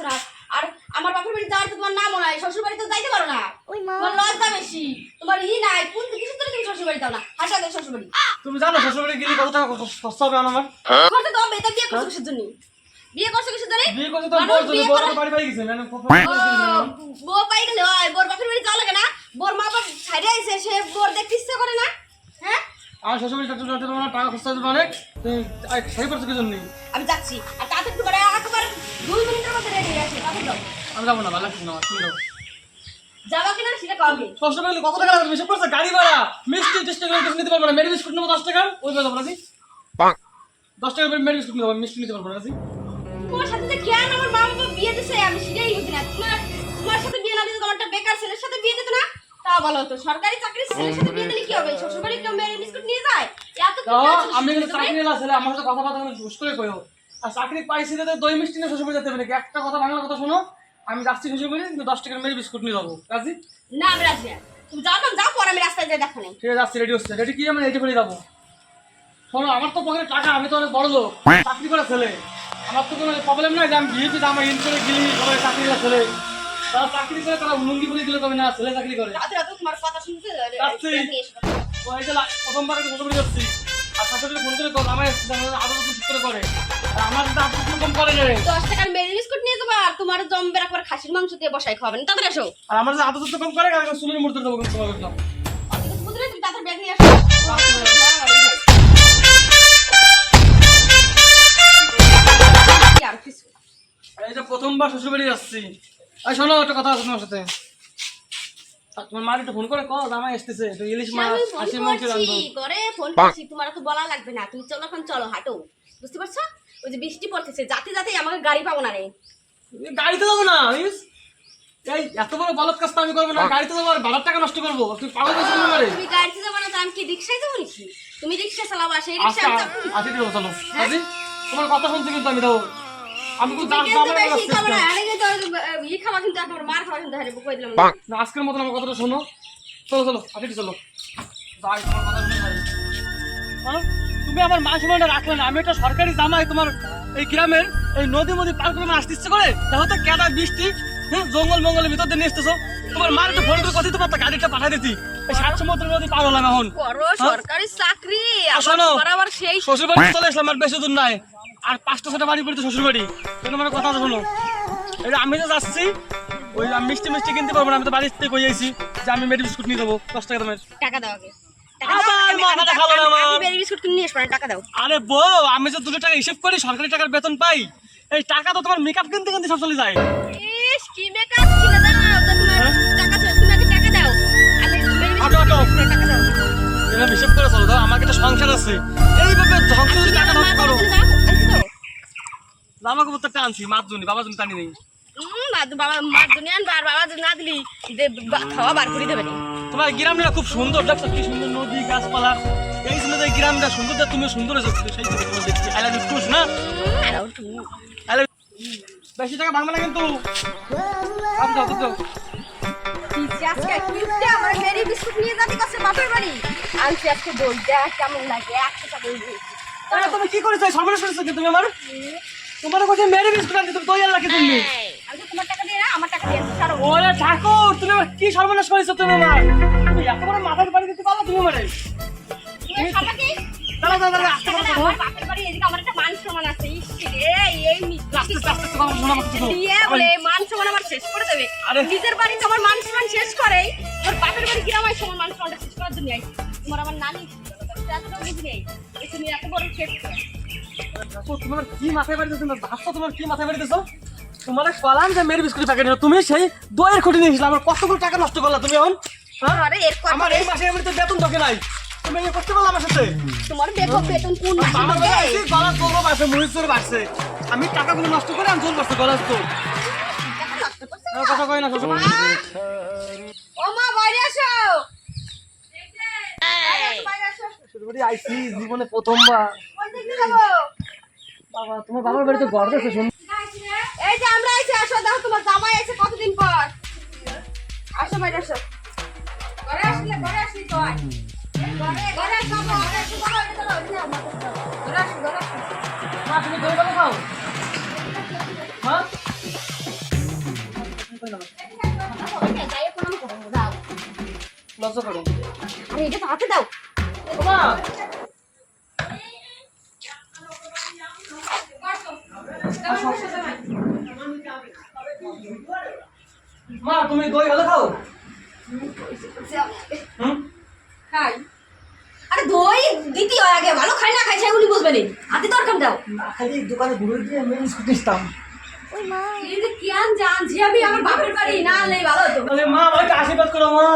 বাড়ি না আর আমার বাপের বাড়ি যাওয়ার তো তোমার নাম নাই শ্বশুর বাড়ি তো যাইতে পারো না। তোমার লজ্জা বেশি। তোমার ই নাই কোন কিছু তো তুমি শ্বশুর বাড়ি যাও না? হাসা শ্বশুর বাড়ি তুমি জানো শ্বশুরবাড়ি গেলে কত টাকা হবে আমার? খরচা বিয়ে করছ কিসের জন্য? বিয়ে করছ কিসের জন্য? বিয়ে করতে তো বড় বড় বাড়ি বাড়ি গেছে মানে বউ পাই গেলে হয় বোর বাপের বাড়ি যাওয়া লাগে না। বোর মা বাপ ছাইড়ে আইছে সে বোর দেখতে ইচ্ছে করে না। হ্যাঁ? আমার করতে তোমার টাকা খরচা হবে অনেক তুমি আই- সেই করছ কি জন্য? আমি যাচ্ছি। আর তাড়াতাড়ি আমি যাব না ভালো লাগছে না তুমি যাবা কিনা সেটা কবে শ্বশুরবাড়ি কত টাকা লাগবে? সব করছে গাড়ি ভাড়া। মিষ্টি টেস্টি করে কিছু নিতে পারব না। মেরি বিস্কুট নেব দশ টাকা। ওই যাব না দশ টাকা মেরি বিস্কুট নেব মিষ্টি নিতে পারব না তোমার সাথে যে জ্ঞান আমার মা বাবা বিয়ে দিছে আমি সেটাই বুঝি না। তোমার তোমার সাথে বিয়ে না দিতে তোমার একটা বেকার ছেলের সাথে বিয়ে দিত না? তা ভালো হতো। সরকারি চাকরি ছেলের সাথে বিয়ে দিলে কি হবে? শ্বশুরবাড়ি কেউ মেরে বিস্কুট নিয়ে যায়? এত কি তো কাজ আমি কিন্তু চাকরি ছেলে আমার সাথে কইও আর চাকরি পাইছি তো দই মিষ্টি নিয়ে শ্বশুরবাড়ি যেতে হবে নাকি? একটা কথা বাংলা কথা শোনো আমি যাচ্ছি শ্বশুরবাড়ি কিন্তু দশ টাকার মেরি বিস্কুট নিয়ে যাব। রাজি? না আমি রাজি তুমি যাও না যাও পরে আমি রাস্তায় যাই দেখো ঠিক আছে যাচ্ছি রেডি হচ্ছে। রেডি কি? আমি রেডি করে যাব। শোনো আমার তো পকেটে টাকা আমি তো অনেক বড় লোক। চাকরি করে ছেলে আমার তো কোনো প্রবলেম নাই যে আমি গিয়েছি যে আমার গিলি সবাই চাকরি করে ছেলে তারা চাকরি করে তারা লুঙ্গি পুলি দিলে তবে না ছেলে চাকরি করে। তোমার কথা শুনতে লা- প্রথমবার একটু শ্বশুরবাড়ি যাচ্ছি। আর শাশুড়ি ফোন করে কল আমার আদৌ তো করে করে। আর আমার যদি আদৌ কম করে রে দশ টাকার মেরি বিস্কুট নিয়ে যাব আর তোমার জমবে একবার খাসির মাংস দিয়ে বসাই খাওয়াবেন। তাড়াতাড়ি এসো আর আমার যদি আদৌ কম করে আমি সুনের মূর্তি দেবো কিন্তু তোমাকে একদম। বুঝলে তুমি তাড়াতাড়ি ব্যাগ নিয়ে আসো। কি আর কিছু এই যে প্রথমবার শ্বশুরবাড়ি যাচ্ছি। এই শোনো একটা কথা আছে তোমার সাথে। আর তোমার মা একটু ফোন করে কল জামাই আসতেছে তো ইলিশ মাছ মাংস করে ফোন করছি তোমার তো বলা লাগবে না তুমি চলো এখন চলো হাঁটো। বুঝতে পারছ? ওই যে বৃষ্টি পড়তেছে যাতে যাতে আমাকে গাড়ি পাবো না রে। এই গাড়িতে যাব না এই এত বড় বলত কাজ তো আমি করব না গাড়িতে যাব আর টাকা নষ্ট করব। তুই পাগল না রে? তুমি গাড়িতে যাব না তো আমি কি রিক্সায় যাব নাকি? তুমি রিক্সা চালাবা সেই আচ্ছা রিক্সা আচ্ছা ঠিক আছে চলো। আজি তোমার কথা শুনছি কিন্তু আমি দাও আমি না আজকের মতন আমার কথাটা শোনো। চলো চলো আজকে চলো। তোমার হ্যাঁ? তুমি আমার মা সময়টা রাখলে না আমি একটা সরকারি জামাই তোমার এই গ্রামের এই নদী নদী পার করে আসতে ইচ্ছে করে? দেখো তো কেদা বৃষ্টি হ্যাঁ জঙ্গল মঙ্গলের ভিতর দিয়ে নিয়ে আসতেছো তোমার মার একটু ফোন করে কথা পারতো গাড়িটা পাঠাই দিতি এই সাত সমুদ্র নদী পার হলাম এখন। সরকারি চাকরি। আবার আবার সেই শ্বশুর বাড়ি চলে আসলাম আর বেশি দূর নাই। আর পাঁচটা ছটা বাড়ি পড়েছে শ্বশুর বাড়ি কিন্তু আমার কথা শোনো যে আমি তো যাচ্ছি ওই মিষ্টি মিষ্টি কিনতে পারব না আমি তো বাড়ির থেকে কই আইছি? যে আমি মেরি বিস্কুট নিয়ে যাব দশ টাকা দামের। টাকা দাও আগে। টাকা আবার দাও, আমি- মাথাটা আমি- খালো না আমি- আমার। আমি বেরি বিস্কুট কিনে নিয়ে আসব না, টাকা দাও। আরে বউ আমি যে দুটো টাকা হিসেব করি সরকারি টাকার বেতন পাই। এই টাকা তো তোমার মেকআপ কিনতে কিনতে সব চলে যায়। কি মেকআপ কিনে দাও তো তোমার? টাকা তুমি আগে টাকা দাও। আটো, আটো। টাকা দাও। এরকম হিসেব করে চলো দাও আমার একটা সংসার আছে। এইভাবে ধ্বংস যদি টাকা নষ্ট করো। জামা কাপড় তো টানছি মার জন্য বাবার জন্য টানি নেই বাবা জন্য আনবা আর বাবা যদি না দিলি যে খাওয়া বার করে দেবে তোমার গ্রামটা খুব সুন্দর দেখছ কি সুন্দর নদী গাছপালা। এই জন্য এই গ্রামটা সুন্দর তুমি সুন্দর হয়েছো সেই জন্য তোমার দেখছি। আই লাভ ইউ টুস না I love বেশি টাকা ভাঙবে না কিন্তু। আচ্ছা দাও দাও আজকে? কিনতে আমার বেরি বিস্কুট নিয়ে যাবি কাছে বাপের বাড়ি? আনছি আজকে দই দেখ কেমন লাগে একশো টাকা তুমি কি করেছ? সর্বনাশ করেছ কি তুমি আমার? তোমার কাছে মেরে বিস্কুট আনতে তুমি দই আর তুমি তোমার টাকা দিয়ে না আমার টাকা দিয়ে ওরে ঠাকুর তুমি কি সর্বনাশ করেছ তুমি আমার? তুমি এত বড় মাথার বাড়ি দিতে পারল তুমি দাঁড়া দাঁড়া দাঁড়া আস্তে বলো আমার বাপের বাড়ি এদিকে আমার একটা মান সম্মান আছে এই আস্তে আস্তে আস্তে শোনা আমার দিয়ে বলে মান সম্মান আমার শেষ করে দেবে। আরে। নিজের বাড়িতে আমার মান সম্মান শেষ করে বাপের বাড়ি গ্রামে আমার মান সম্মানটা শেষ করার জন্য তোমার আমার নানি এত বড় শেষ করে তোমার কি মাথায় বাড়ি দিতেছো ভাবছ? তোমার কি মাথায় বাড়ি দিতেছো তোমার কলাম যে মেরে বিস্কুট প্যাকেট তুমি সেই দইয়ের খুঁটি নিয়েছিলে আমার কতগুলো টাকা নষ্ট করলা তুমি এখন? হ্যাঁ? আরে এর কথা আমার এই মাসে এমনিতে বেতন তোকে নাই। তুমি এই করতে পারল আমার সাথে? তোমার বেতন বেতন কোন মাসে? গলা মহিষের বাড়ছে আমি টাকাগুলো নষ্ট করে আমি জোর করতে গলা তো কথা কই না শ্বশুর ও মা বাইরে আসো বাইরে আসো জীবনে প্রথমবার? তোমার বাবার বাড়ি তো গর্ব আছে শুন। এই যে আমরা আইছি আসো দেখো তোমার জামাই আছে কতদিন পর? আসো বাইরে আসো। ঘরে আসলে ঘরে আসলি তুমি ঘরে হাতে দাও। মা মা তুমি দই ভালো খাও? খাই। আরে দই দিতে হয় আগে ভালো খাই না খাই সেগুলি বুঝবে না। হাতে দরকার দাও। খালি দোকানে ঘুরে দিয়ে আমি বিস্কুট নিতাম এই যে কেন জান ঝিয়াবি আমার বাপের বাড়ি না নেই ভালো হতো। তাহলে মা আমাকে আশীর্বাদ করো মা।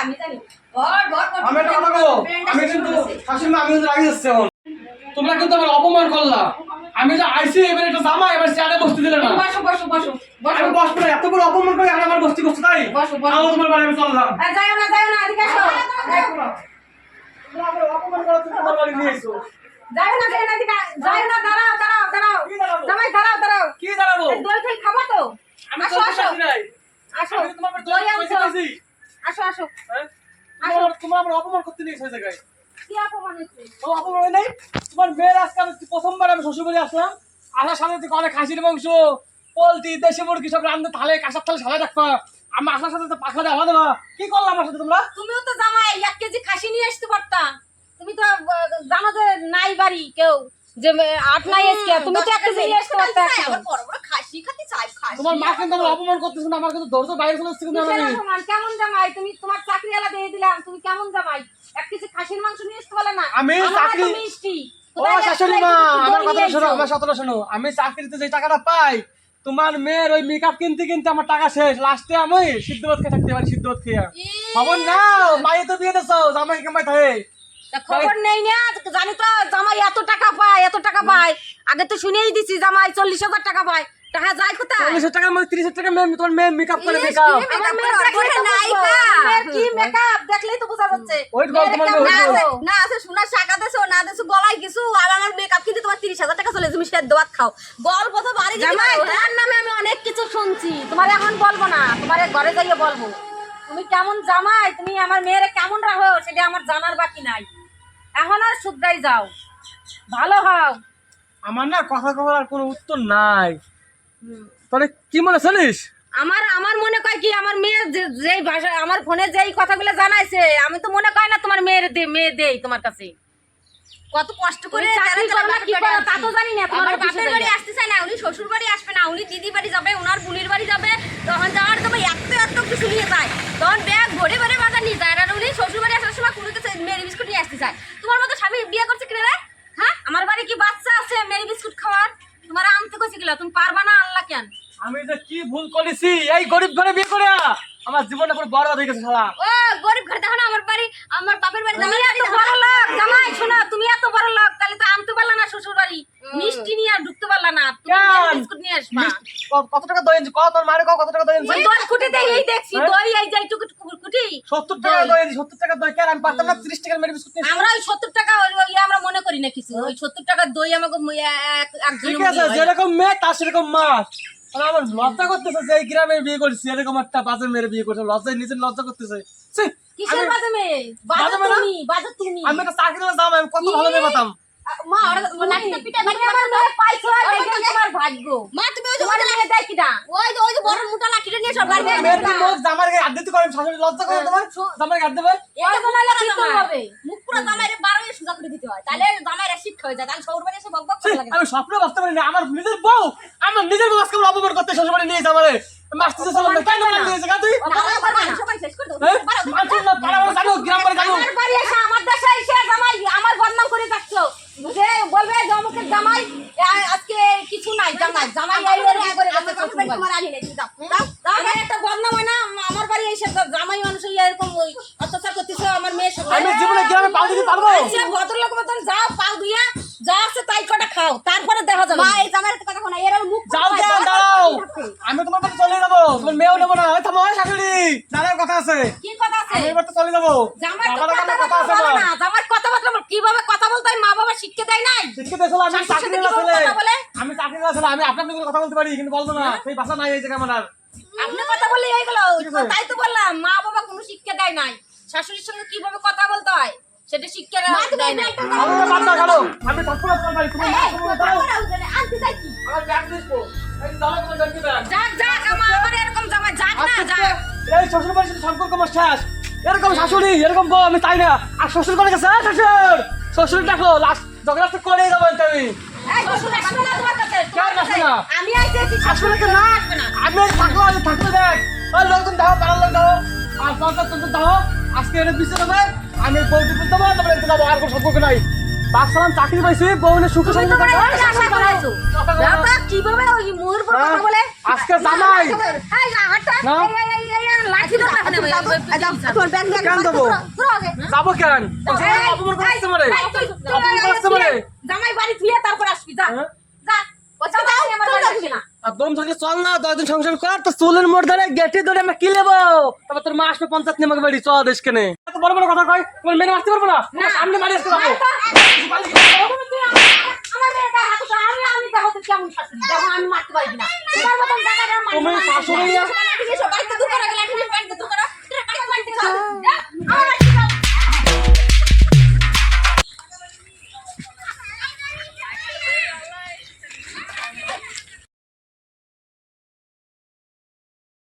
আমি জানি। ঘর ঘর ঘর আমি একটা কথা বলব আমি কিন্তু শাশুড়ি আমি কিন্তু রাগি যাচ্ছে এখন। তোমরা কিন্তু আমার অপমান করলা। আমি যে আইসি এবার একটা জামা এবার চেয়ারে বসতে দিলে না। বসো বসো বসো বসো। আমি বসবো না এত বড় অপমান করে আর আমার বসতে বসতে তাই? বসো, বসো। আমার তোমার বাড়ি আমি চললাম। যাও না যাও না এদিকে আসো। তোমরা অপমান বাড়ি নিয়ে এসো। যাও না যাও না এদিকে যাও না দাঁড়াও দাঁড়াও দাঁড়াও? জামাই দাঁড়াও দাঁড়াও। কি দাঁড়াবো? দই টই খাব তো? আমি আসো আসো। আসো। আমি তোমার দই আনছি। আসো আসো। হ্যাঁ? তোমরা আমার- অপমান করতে জায়গায়। কি অপমান হচ্ছে? ও অপমান নাই? তোমার মেয়ের আজকে আমি প্রথমবার আমি শ্বশুর বাড়ি আসলাম। আসার সাথে থেকে অনেক খাসির মাংস পোলট্রি দেশি মুরগি সব রান্ধে থালে কাঁসার থালে সাজায় রাখবা। আমি আসার সাথে তো পাখা দেওয়া দেবা কি করলাম আমার সাথে তোমরা? তুমিও তো জামাই এক কেজি খাসি নিয়ে আসতে পারতা। তুমি তো জানো যে নাই বাড়ি কেউ। যে আট নাই আজকে তুমি তো এক কেজি আসতে পারতা এখন। বড় বড় খাসি খাতে চাই খাসি তোমার মা কিন্তু আমার অপমান করতেছে না আমার কিন্তু বাইরে চলে আসছে কিন্তু আমি অপমান? কেমন জামাই? তুমি তোমার চাকরি আলা দিয়ে দিলাম তুমি কেমন জামাই? এক কেজি খাসির মাংস নিয়ে আসতে পারলে না। আমি চাকরি- মিষ্টি। ও শাশুড়ি মা আমার কথা শোনো আমার কথাটা শোনো। আমি চাকরিতে যে টাকাটা পাই তোমার মেয়ের ওই মেকআপ কিনতে কিনতে আমার টাকা শেষ। লাস্টে আমি সিদ্ধ ভাত খেয়ে থাকতে পারি সিদ্ধ ভাত খেয়ে। খবর নাও মায়ে তো বিয়ে দেছো জামাই কেমাই থাকে। খবর নেই না জানি তো জামাই এত টাকা পায় এত টাকা পায় আগে তো শুনেই দিছি জামাই চল্লিশ হাজার টাকা পায় টাকা যায় কোথায়? চল্লিশ টাকা টাকার মধ্যে তিরিশ হাজার টাকা মেয়ে তোমার মেয়ে মেকআপ করে মেকআপ আমার কি মেকআপ দেখলেই তো বোঝা যাচ্ছে। ওই মানে? গল্প। না আছে শাখা দেছো না দেছো গলায় কিছু আর আমার মেকআপ কিন্তু তোমার তিরিশ হাজার টাকা চলে তুমি সেদ্ধ ভাত খাও। গল্প তো বাড়ি জামাই হ্যাঁ? নামে আমি অনেক কিছু শুনছি। তোমার এখন বলব না তোমার ঘরে যাইয়ে বলব। তুমি কেমন জামাই? তুমি আমার মেয়ের কেমন রাখো? সেটা আমার জানার বাকি নাই। এখন আর শুদ্ধাই যাও। ভালো হও। আমার না কথা কবার আর কোনো উত্তর নাই। তাহলে কি মনে শুনিস আমার আমার মনে কয় কি আমার মেয়ে যে- যেই ভাষা আমার ফোনে যেই কথাগুলো জানাইছে আমি তো মনে কয় না তোমার মেয়ের দে মেয়ে দেই তোমার কাছে। কত কষ্ট করে চাকরি যারা কি করো, তা তো জানি না, তোমার আমার বাপের বাড়ি আসতে চায় না উনি শ্বশুর বাড়ি আসবে না উনি দিদি বাড়ি যাবে ওনার বুনির বাড়ি যাবে তখন যাওয়ার তোমার এত এত কিছু নিয়ে যায়। তখন ব্যাগ ভরে ভরে বাজার নিয়ে যায় আর উনি শ্বশুর বাড়ি আসার সময় কুড়িতে মেরি বিস্কুট নিয়ে আসতে চায়। তোমার মতো স্বামী বিয়ে করছে কিনা রে? হ্যাঁ? আমার বাড়ি কি বাচ্চা আছে? মেরি বিস্কুট খাওয়ার? তোমার আনতে কইছি গেলা তুমি পারবা না আনলা কেন? আমি যে কি ভুল করেছি? এই গরিব ঘরে বিয়ে করে আমার জীবনটা পুরো বরবাদ হয়ে গেছে শালা। ও গরিব ঘর দেখো না আমার বাড়ি আমার বাপের বাড়ি জামাই এত বড় লোক জামাই শোনো তুমি এত বড় লোক তাহলে তো আনতে পারলা না শ্বশুর বাড়ি। মিষ্টি নিয়ে আর ঢুকতে পারলা না। তুমি বিস্কুট নিয়ে আসবা। কত টাকা দই এনেছো? কত মারে কত টাকা দই এনেছো? দই কুটি দেই এই দেখছি হ্যাঁ? দই এই যাই টুকু কুটি। 70 টাকা দই। 70 টাকা দই। কেন? আমি পারতাম না 30 টাকার মেরে বিস্কুট আমরা ওই 70 না কিছু। ওই সত্তর টাকার দই আমাকে ঠিক আছে যেরকম মেয়ে তার সেরকম মাছ আর আমার লজ্জা করতেছে যে এই গ্রামে বিয়ে করছি এরকম একটা বাজে মেরে বিয়ে করছে লজ্জায় নিজের লজ্জা করতেছে। কিসের বাজে মেয়ে? বাজে মেয়ে? তুমি বাজে তুমি। আমি একটা চাকরি দাম আমি কত ভালো মেয়ে পাতাম। মা ওরা লাঠিতে পিঠা তুমি আমার মেয়ে পাইছো দেখে তোমার ভাগ্য। মা তুমি ওই যে তোমার দেয় কিনা ওই যে ওই যে বড় মোটা লাঠিটা নিয়ে সব বাড়ি আমার মেয়ের কি জামার গায়ে হাত করে শাশুড়ি লজ্জা করে তোমার। জামার গায়ে হাত এটা তো নাহলে কি মুখ পুরো জামাইরে বারো সোজা করে দিতে হয়। তাহলে জামাইরা শিক্ষা হয়ে যায়। তাহলে সৌর বাড়ি এসে বক বক করে লাগে। আমি স্বপ্ন বাঁচতে পারি না আমার নিজের বউ। আমার নিজের বউ আজকে অপমান করতে শ্বশুর নিয়ে যাবে মাস্টার সালাম তাই না নিয়েছে গা তুই? না, আমার বাড়ি সবাই শেষ করে দেবো? না পাড়া বাড়া জানো গ্রাম বাড়ি জানো। আমার বাড়ি এসে আমার দেশে এসে জামাই আমার বদনাম করে যাচ্ছ। যে বলবে যে অমুকের জামাই আজকে কিছু নাই জামাই। জামাই চলে মেয়েও নেব না ওই থামো ওই শাশুড়ি দাঁড়াও কথা আছে। কি কথা আছে? আমি এবার তো চলে যাব। জামাই কথা কথা আছে আমার না। জামাই কথাবার্তা বলে- কীভাবে কথা বলতে হয়? মা বাবা শিক্ষা দেয় নাই। শিক্ষিত দেখল আমি শাশুড়ির চাকরি না ছেলে। আমি চাকরি না ছেলে আমি আপনার সঙ্গে কথা বলতে পারি কিন্তু বলব না। সেই ভাষা নাই এই জায়গায় আমার আপনি কথা বললে ঠিক আছে। তাই তো বললাম মা বাবা কোনো শিক্ষা দেয় নাই। শাশুড়ির সঙ্গে কীভাবে কথা বলতে হয়? সেটা শিক্ষা দেয় না একটা আমাকে বাদ আমি থাকব তোমার বাড়ি তোমার মা এই, সমান তোর দাও বাবা ওখানে। আনতে যাই কি? আমার ব্যাগ ব্যাগ যাক যাক আমার আবার এরকম এই শ্বশুর বাড়ির সাথে সম্পর্ক আমার শেষ। এরকম শাশুড়ি এরকম বউ আমি চাই না। আর শ্বশুর করে গেছে শ্বশুর! শ্বশুর দেখো লাস্ট ঝগড়া তো করেই যাব তুমি আমি। থাকল আমি থাকলে দেখ। লোকজন দাও পাড়ার লোক দাও। আর পঞ্চায়েত তুমি দাও আজকে এনে বিচার হবে আমি বউটি বলতে পারব তারপরে আর কোনো সম্পর্ক নাই। বাচ্চালাম চাকরি পাইছি বউনে সুখে দাদা কীভাবে ওই মুহুর পর কথা হ্যাঁ, বলে আজকে জামাই। এই না হাঁটা এই এই এই এই লাঠি ধরে রাখনে তোর ব্যাগ নিয়ে কেন যাব যাব কেন অপমান করতে পারে এই, তুই- তুই- অপমান করতে পারে জামাই বাড়ি থুয়ে তারপর আসবি যা হ্যাঁ? যা ও না আর দম থাকে চল না দশ দিন সংসার কর তো চুলের মোড় ধরে গেটে ধরে আমরা কি নেব? তারপর তোর মা আসবে পঞ্চায়েত নেমে বাড়ি চল দেশ কেনে এত বড় বড় কথা কয় তোমার মেনে আসতে পারব না? সামনে মারি আসতে পারব। আমি মারতে পারি না।